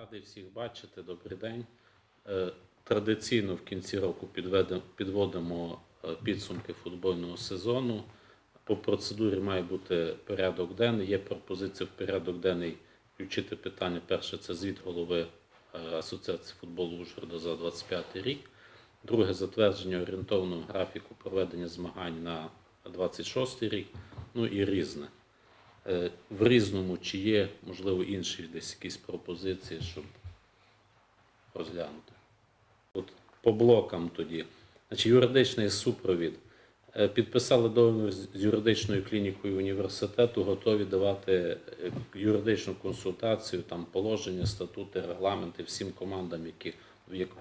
Радий всіх бачити. Добрий день. Е, Традиційно в кінці року підводимо е, підсумки футбольного сезону. По процедурі має бути порядок денний. Є пропозиція в порядок денний включити питання. Перше це звіт голови е, Асоціації футболу Ужгорода за 25 рік. Друге затвердження орієнтовного графіку проведення змагань на 26 рік. Ну і різне. Е, В різному чи є, можливо, інші десь якісь пропозиції, щоб розглянути. От по блокам тоді. Значить, юридичний супровід. Е, Підписали договір з юридичною клінікою університету, готові давати е, юридичну консультацію, там положення, статути, регламенти всім командам, які,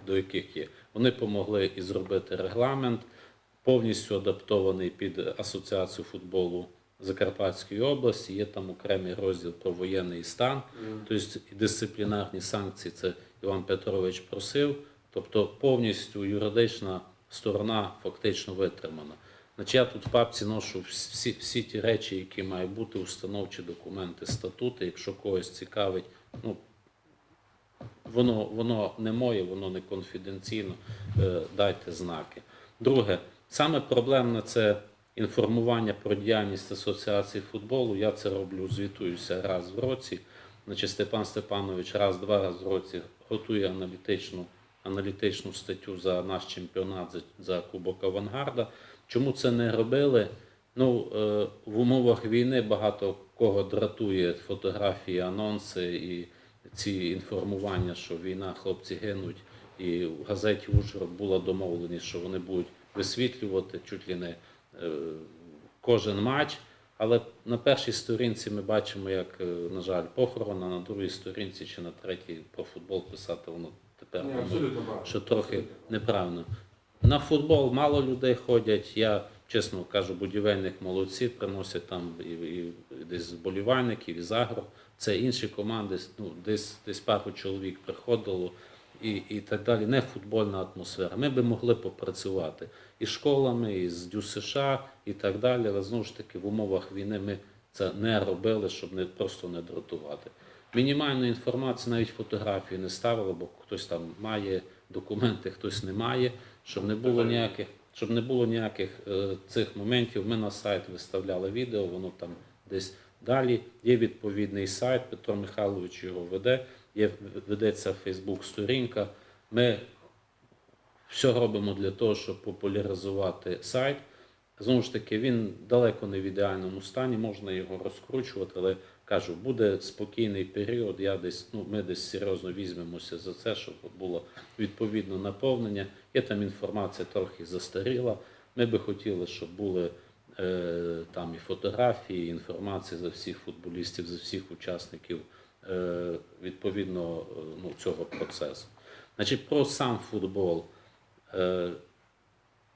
до яких є. Вони допомогли і зробити регламент, повністю адаптований під асоціацію футболу Закарпатської області. Є там окремий розділ про воєнний стан, тобто дисциплінарні санкції. Це Іван Петрович просив. Тобто повністю юридична сторона фактично витримана. Значить, я тут в папці ношу всі, всі ті речі, які мають бути, установчі документи, статути. Якщо когось цікавить, ну воно, воно не моє, воно не конфіденційно, е, дайте знаки. Друге, саме проблемне це інформування про діяльність асоціації футболу. Я це роблю, звітуюся раз в році. Значить, Степан Степанович раз-два рази в році готує аналітичну, аналітичну статтю за наш чемпіонат за, за Кубок Авангарда. Чому це не робили? Ну, е, в умовах війни багато кого дратує фотографії, анонси і ці інформування, що війна, хлопці гинуть. І в газеті Ужгород була домовленість, що вони будуть висвітлювати чуть ли не кожен матч. Але на першій сторінці ми бачимо, як, е, на жаль, похорон, а на другій сторінці чи на третій про футбол писати воно тепер Ні, абсолютно що трохи неправильно. На футбол мало людей ходять. Я чесно кажу, будівельник молодці приносять там і, і десь з болівальників, із. Це інші команди, ну, десь, десь пару чоловік приходило і, і так далі. Не футбольна атмосфера. Ми би могли попрацювати і з школами, і з ДЮСШ, і так далі. Але знову ж таки в умовах війни ми це не робили, щоб не просто не дратувати. Мінімальну інформацію, навіть фотографії не ставили, бо хтось там має документи, хтось не має, щоб не було ніяких, щоб не було ніяких е, цих моментів. Ми на сайт виставляли відео, воно там десь далі. Є відповідний сайт, Петро Михайлович його веде, є, ведеться Фейсбук-сторінка. Ми все робимо для того, щоб популяризувати сайт. Знову ж таки, він далеко не в ідеальному стані, можна його розкручувати, але кажу, буде спокійний період. Я десь, ну, ми десь серйозно візьмемося за це, щоб було відповідно наповнення. Є там інформація трохи застаріла. Ми би хотіли, щоб були е, там і фотографії, і інформація за всіх футболістів, за всіх учасників відповідно е, ну, цього процесу. Значить, про сам футбол. Е,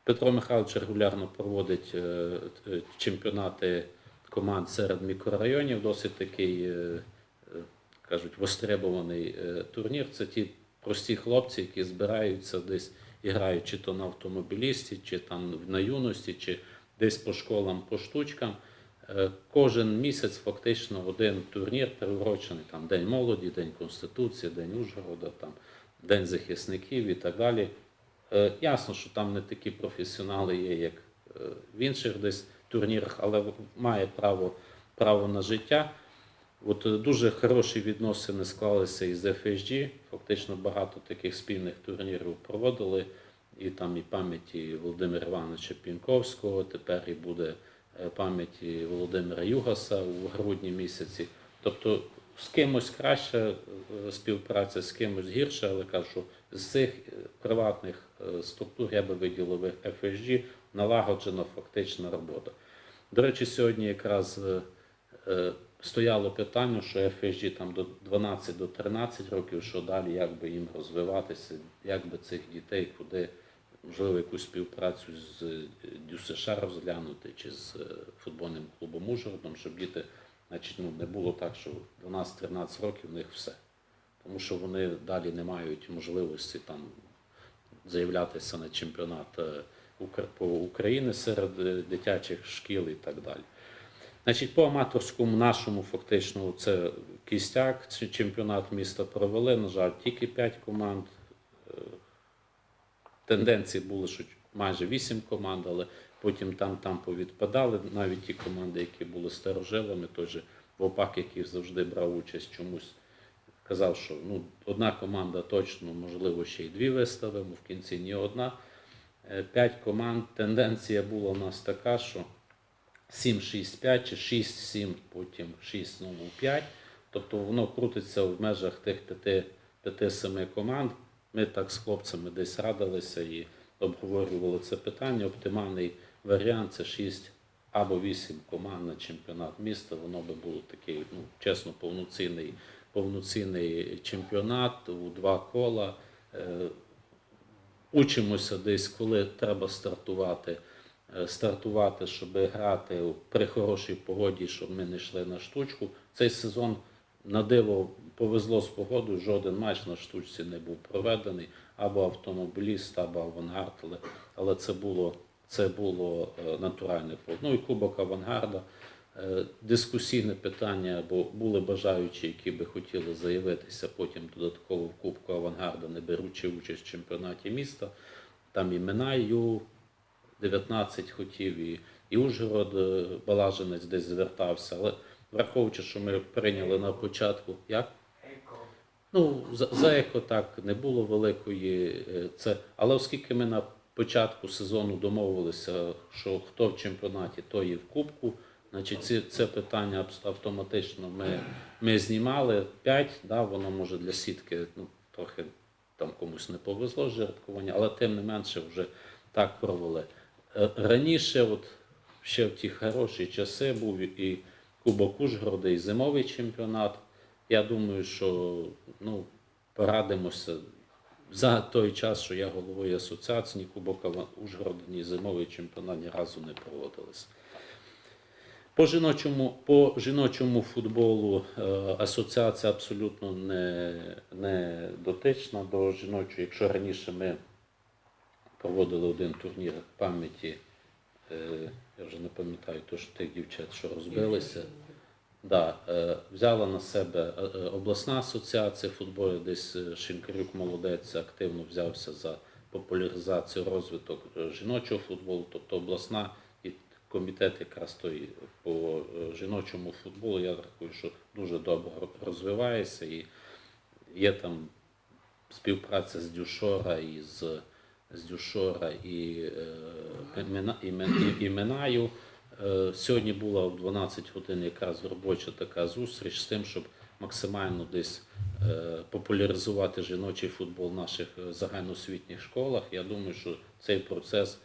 Петро Михайлович регулярно проводить е, е, чемпіонати команд серед мікрорайонів, досить такий, е, е, кажуть, востребований е, турнір. Це ті прості хлопці, які збираються десь і грають чи то на автомобілісті, чи там на юності, чи десь по школам, по штучкам. Е, Кожен місяць фактично один турнір приурочений там День молоді, День Конституції, День Ужгорода, там, День захисників і так далі. Е, Ясно, що там не такі професіонали є, як е, в інших десь турнірах, але має право, право на життя. От дуже хороші відносини склалися із FSG. Фактично багато таких спільних турнірів проводили. І там і пам'яті Володимира Івановича Пінковського, тепер і буде пам'яті Володимира Югаса у грудні місяці. Тобто з кимось краще е, співпраця, з кимось гірше, але кажу, з цих е, приватних е, структур я би виділив FSG, налагоджена фактична робота. До речі, сьогодні якраз е, е, стояло питання, що FSG там до 12 до 13 років, що далі, як би їм розвиватися, як би цих дітей, куди можливо якусь співпрацю з е, ДЮСШ розглянути чи з е, футбольним клубом Ужгородом, щоб діти, значить, ну, не було так, що 12-13 років в них все. Тому що вони далі не мають можливості там заявлятися на чемпіонат е, України серед дитячих шкіл і так далі. Значить, по аматорському нашому фактично, це кістяк, чемпіонат міста провели. На жаль, тільки 5 команд. Тенденції були, що майже 8 команд, але потім там там повідпадали навіть ті команди, які були старожилами. Той же Вопак, який завжди брав участь чомусь, казав, що ну, одна команда точно, можливо, ще й дві виставимо, в кінці ні одна. Е, П'ять команд. Тенденція була у нас така, що 7-6-5 чи 6-7, потім 6-0-5. Тобто воно крутиться в межах тих 5-7 команд. Ми так з хлопцями десь радилися і обговорювали це питання. Оптимальний варіант це 6 або 8 команд на чемпіонат міста. Воно би було такий, ну, чесно, повноцінний, повноцінний чемпіонат у два кола. Е, Учимося десь, коли треба стартувати. Е, Стартувати, щоб грати при хорошій погоді, щоб ми не йшли на штучку. Цей сезон на диво повезло з погодою, жоден матч на штучці не був проведений, або автомобіліст, або авангард, але, але це було, це було е, натуральне. Ну і Кубок Авангарда. Е, Дискусійне питання, бо були бажаючі, які би хотіли заявитися потім додатково в Кубку Авангарда, не беручи участь в чемпіонаті міста. Там і Минаю 19 хотів, і, і Ужгород е, Балажинець десь звертався. Але враховуючи, що ми прийняли на початку, як? Ну, за, за еко так не було великої е, це. Але оскільки ми на початку сезону домовилися, що хто в чемпіонаті, той і в кубку, значить ці, це питання автоматично ми, ми знімали 5, да, воно може для сітки ну, трохи там комусь не повезло жертвування, але тим не менше вже так провели. Е, Раніше, от ще в ті хороші часи, був і Кубок Ужгорода, і зимовий чемпіонат. Я думаю, що ну, порадимося за той час, що я головою асоціації, ні Кубок Ужгорода, ні зимовий чемпіонат ні разу не проводилися. По жіночому, по жіночому футболу е, асоціація абсолютно не, не дотична до жіночої. Якщо раніше ми проводили один турнір пам'яті, я вже не пам'ятаю точно тих дівчат, що розбилися. Да, е, взяла на себе е, е, обласна асоціація футболу, десь е, Шинкарюк молодець активно взявся за популяризацію розвиток е, жіночого футболу, тобто обласна і комітет якраз той по е, жіночому футболу, я рахую, що дуже добре розвивається і є там співпраця з Дюшора і з, з Дюшора і, е, Мина- і, Мен- і, і Минаю. Е, Сьогодні була в 12 годин якраз робоча така зустріч з тим, щоб максимально десь е, популяризувати жіночий футбол в наших загальноосвітніх школах. Я думаю, що цей процес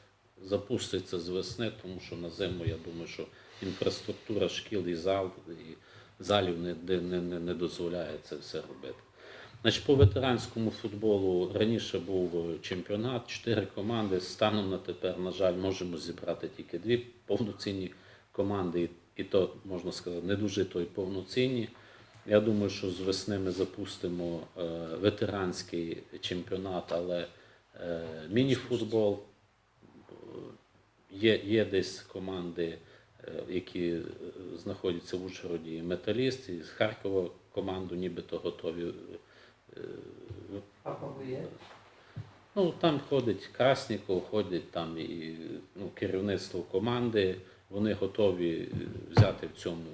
запуститься з весни, тому що на зиму я думаю, що інфраструктура шкіл і зал і залів не, не, не, не дозволяє це все робити. Значить, по ветеранському футболу раніше був е, чемпіонат, чотири команди. Станом на тепер, на жаль, можемо зібрати тільки дві повноцінні команди, і, то можна сказати, не дуже то й повноцінні. Я думаю, що з весни ми запустимо е, ветеранський чемпіонат, але е, міні-футбол. Є, є десь команди, які знаходяться в Ужгороді, металіст, і з Харкова команду нібито готові. А? Ну, там ходить Красніков, ходить там і ну, керівництво команди, вони готові е, взяти в цьому,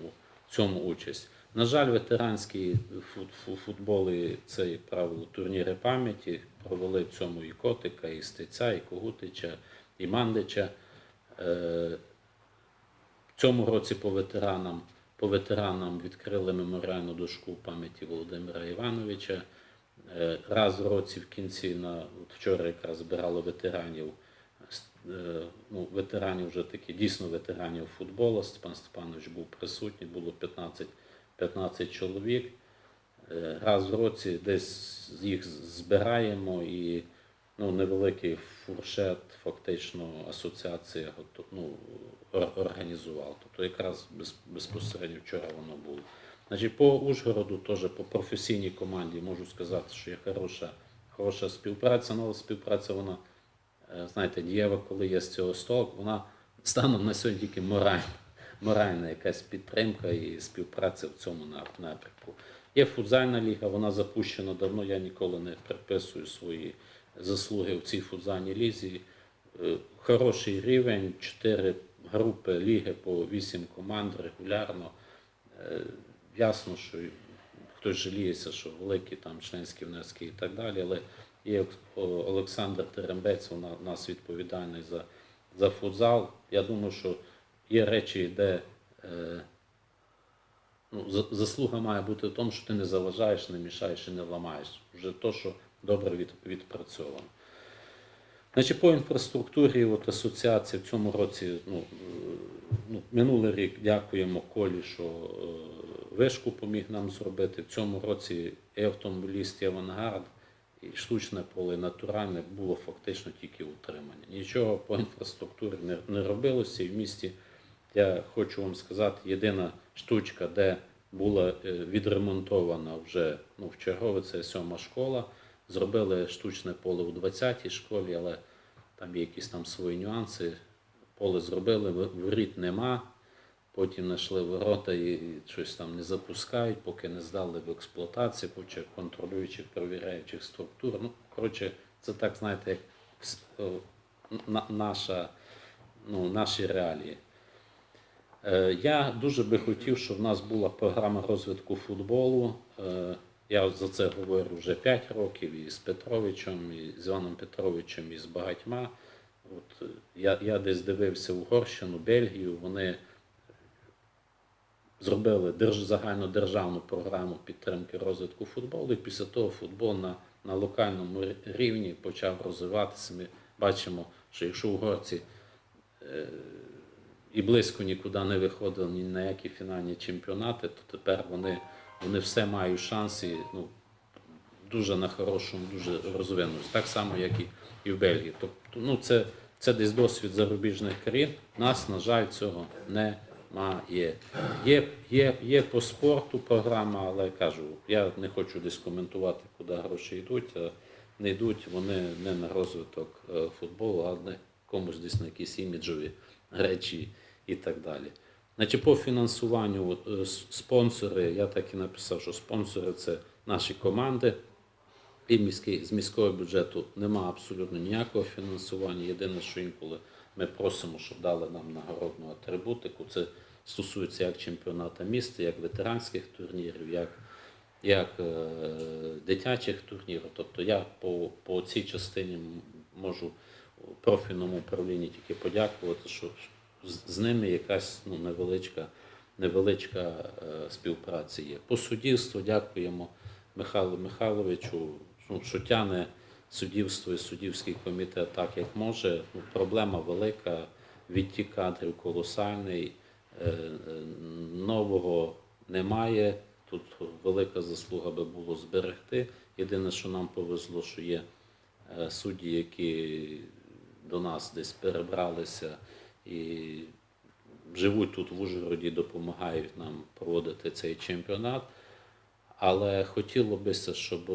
в цьому участь. На жаль, ветеранські фут- фу- футболи це, як правило, турніри пам'яті. Провели в цьому і Котика, і Стеця, і Когутича, і Мандича. Е, В цьому році по ветеранам, по ветеранам відкрили меморіальну дошку пам'яті Володимира Івановича. Е, Раз в році в кінці на от вчора якраз збирали ветеранів. Е, Ну, ветеранів вже такі, дійсно ветеранів футболу. Степан Степанович був присутній, було 15, 15 чоловік. Е, Раз в році десь їх збираємо і ну, невеликий фуршет, фактично асоціація ну, організувала. Тобто якраз безпосередньо вчора воно було. Значить, по Ужгороду, теж по професійній команді можу сказати, що є хороша, хороша співпраця, але співпраця вона, е, знаєте, дієва, коли є з цього столу, вона станом на сьогодні тільки моральна. моральна якась підтримка і співпраця в цьому напрямку. Є футзальна ліга, вона запущена давно. Я ніколи не приписую свої заслуги в цій футзальній лізі. Е, Хороший рівень, чотири групи ліги по вісім команд регулярно. Ясно, що хтось жаліється, що великі там членські внески і так далі, але є Олександр Терембець, у нас відповідальний за, за футзал. Я думаю, що є речі, де е, ну, заслуга має бути в тому, що ти не заважаєш, не мішаєш і не ламаєш. Вже то, що добре від, відпрацьовано. Значить, по інфраструктурі, от асоціація в цьому році, ну, е, ну, минулий рік дякуємо Колі, що е, вишку поміг нам зробити. В цьому році і автомобіліст, і авангард, і штучне поле, і натуральне було фактично тільки утримання. Нічого по інфраструктурі не, не робилося. І в місті, я хочу вам сказати, єдина штучка, де була е, відремонтована вже ну, в чергове, це сьома школа. Зробили штучне поле у 20-й школі, але там є якісь там свої нюанси. Поле зробили, воріт нема. Потім знайшли ворота і щось там не запускають, поки не здали в експлуатацію, куча контролюючих, перевіряючих структур. Ну, коротше, це так, знаєте, як наша, ну, наші реалії. Е, Я дуже би хотів, щоб в нас була програма розвитку футболу. Е, Я за це говорю вже 5 років і з Петровичем, і з Іваном Петровичем, і з багатьма. От, я, я десь дивився Угорщину, Бельгію, вони зробили держ, загальнодержавну програму підтримки розвитку футболу, і після того футбол на, на локальному рівні почав розвиватися. Ми бачимо, що якщо угорці е, і близько нікуди не виходили ні на які фінальні чемпіонати, то тепер вони, вони все мають шанс і ну, дуже на хорошому, дуже розвинуться. Так само, як і, і в Бельгії. Тобто, ну, це, це десь досвід зарубіжних країн. Нас, на жаль, цього немає. Є, є, є по спорту програма, але кажу, я не хочу десь коментувати, куди гроші йдуть. а Не йдуть вони не на розвиток е, футболу, а не комусь десь на якісь іміджові речі і так далі. Значить, по фінансуванню е, спонсори, я так і написав, що спонсори це наші команди. І міський, з міського бюджету нема абсолютно ніякого фінансування. Єдине, що інколи ми просимо, щоб дали нам нагородну атрибутику. Це стосується як чемпіоната міста, як ветеранських турнірів, як, як е, дитячих турнірів. Тобто я по, по цій частині можу профільному управлінні тільки подякувати, що з, з ними якась ну, невеличка, невеличка е, співпраця є. По суддівству дякуємо Михайлу Михайловичу, ну, що тяне суддівство і суддівський комітет так, як може. Ну, проблема велика, відтік кадрів колосальний, е, е, нового немає. Тут велика заслуга би було зберегти. Єдине, що нам повезло, що є е, судді, які до нас десь перебралися і живуть тут в Ужгороді, допомагають нам проводити цей чемпіонат. Але хотіло б, щоб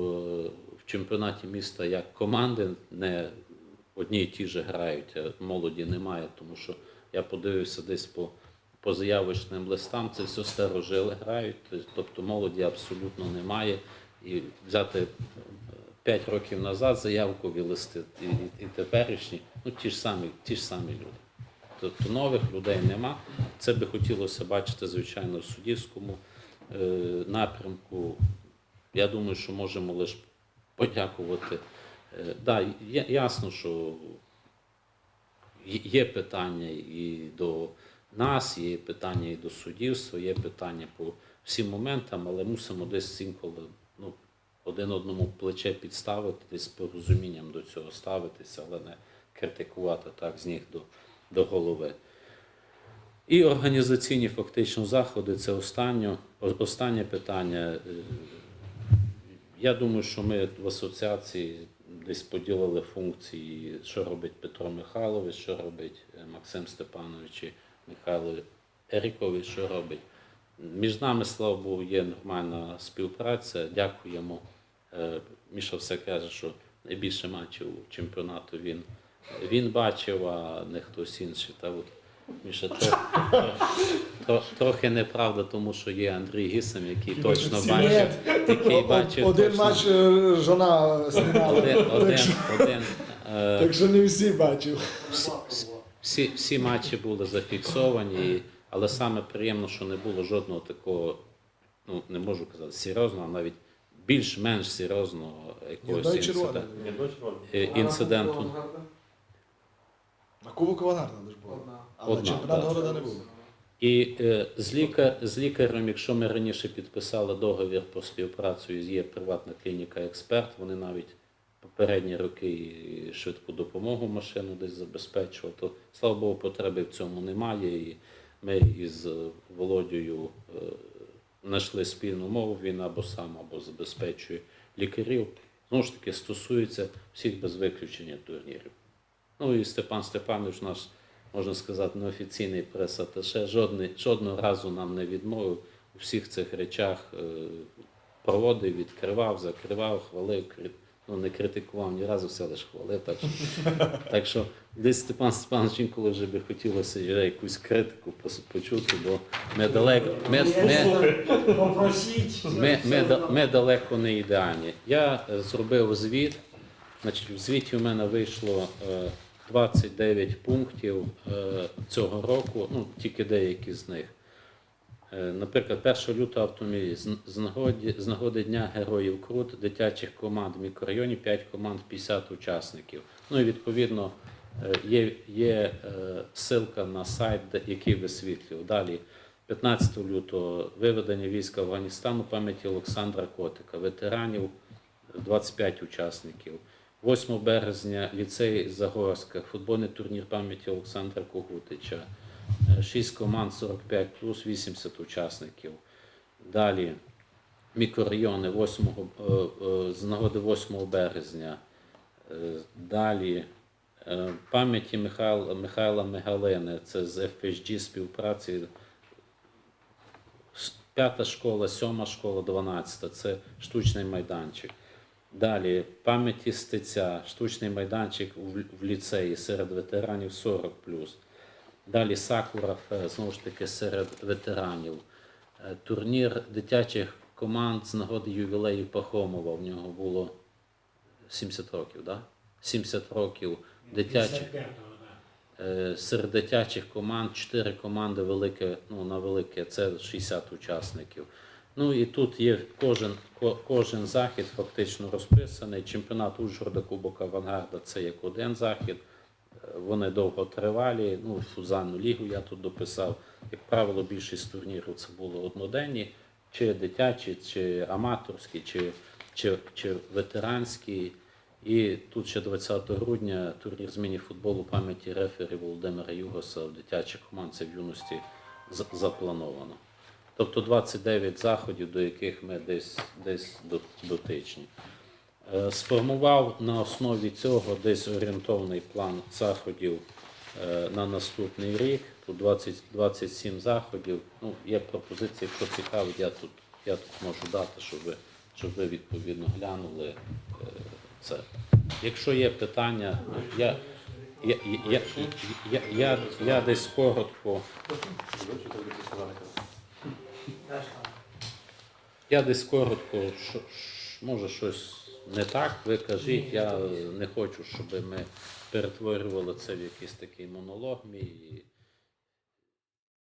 в чемпіонаті міста як команди не одні й ті ж грають, а молоді немає, тому що я подивився десь по, по заявочним листам, це все старожили грають, тобто молоді абсолютно немає. І взяти 5 років назад заявкові листи і, і, і теперішні, ну ті ж самі, ті ж самі люди. Тобто нових людей нема. Це би хотілося бачити, звичайно, в суддівському е, напрямку. Я думаю, що можемо лише подякувати. Е, да, ясно, що є- питання і до нас, є питання і до суддівства, є питання по всім моментам, але мусимо десь інколи ну, один одному плече підставити, десь з порозумінням до цього ставитися, але не критикувати так з ніг до, до голови. І організаційні фактично заходи це останнє, останнє питання. Я думаю, що ми в асоціації десь поділили функції, що робить Петро Михайлович, що робить е, Максим Степанович і Михайло Ерікович, що робить. Між нами, слава Богу, є нормальна співпраця. Дякуємо. Е, Міша все каже, що найбільше матчів чемпіонату він, він бачив, а не хтось інший. Та от Міша, тро- тро- трохи неправда, тому що є Андрій Гісом, який точно бачив. Який бачив Один точно. матч е, жона знімала. Один, один, Так, що, один. е, так що не всі бачив. Всі, всі матчі були зафіксовані, але саме приємно, що не було жодного такого, ну не можу казати, серйозного, а навіть більш-менш серйозного якогось червоної. інциденту. Е, інциденту. На Кубок Авангарда лише було. Одна. Але Одна, чемпіонат так. города не було. І е, з, лікар, з лікарем, якщо ми раніше підписали договір про співпрацю, є приватна клініка експерт, вони навіть попередні роки швидку допомогу машину десь забезпечували, то слава Богу, потреби в цьому немає. І ми із Володією е, знайшли спільну мову, він або сам, або забезпечує лікарів. Знову ж таки, стосується всіх без виключення турнірів. Ну і Степан Степанович наш, можна сказати, неофіційний прес-атташе, жодний, жодного разу нам не відмовив у всіх цих речах. е, Проводив, відкривав, закривав, хвалив, ну не критикував ні разу, все лише хвалив. Так що, так що десь Степан Степанович інколи вже би хотілося якусь критику почути, бо ми далеко. Ми, ми, ми, ми, ми далеко не ідеальні. Я зробив звіт. Значить, в звіті у мене вийшло е, 29 пунктів е, цього року, ну тільки деякі з них. Е, Наприклад, 1 лютого автомобілі з, нагоді, з нагоди Дня Героїв Крут дитячих команд в мікрорайоні 5 команд 50 учасників. Ну і відповідно е, є, є ссылка на сайт, який висвітлював. Далі 15 лютого виведення військ Афганістану пам'яті Олександра Котика, ветеранів 25 учасників. 8 березня ліцей Загорська, футбольний турнір пам'яті Олександра Когутича. 6 команд 45 плюс 80 учасників. Далі мікрорайони 8, е, е, з нагоди 8 березня. Е, Далі е, пам'яті Михайла, Михайла Мигалини, це з FHG співпраці. П'ята школа, сьома школа, 12. Це штучний майданчик. Далі пам'яті стеця, штучний майданчик в, ліцеї серед ветеранів 40 Далі Сакура знову ж таки серед ветеранів. Е, Турнір дитячих команд з нагоди ювілею Пахомова. В нього було 70 років, да? 70 років дитячих. Е, Серед дитячих команд 4 команди велике, ну, на велике це 60 учасників. Ну і тут є кожен, кожен захід фактично розписаний. Чемпіонат Ужгорода Кубок Авангарда це як один захід. Е, Вони довготривалі. Ну, фузальну лігу я тут дописав. Як правило, більшість турнірів це було одноденні, чи дитячі, чи аматорські, чи, чи, чи ветеранські. І тут ще 20 грудня турнір з міні-футболу пам'яті рефері Володимира Югоса в дитячих команд в юності заплановано. Тобто 29 заходів, до яких ми десь, десь дотичні. Е, Сформував на основі цього десь орієнтовний план заходів е, на наступний рік. Тут 20, 27 заходів. Ну, є пропозиції, якщо цікавить, я тут, я тут можу дати, щоб ви, щоб ви відповідно глянули е, це. Якщо є питання, ну, я, я, я, я, я, я десь коротко. Я десь коротко, що, може щось не так, ви кажіть, я не хочу, щоб ми перетворювали це в якийсь такий монолог мій.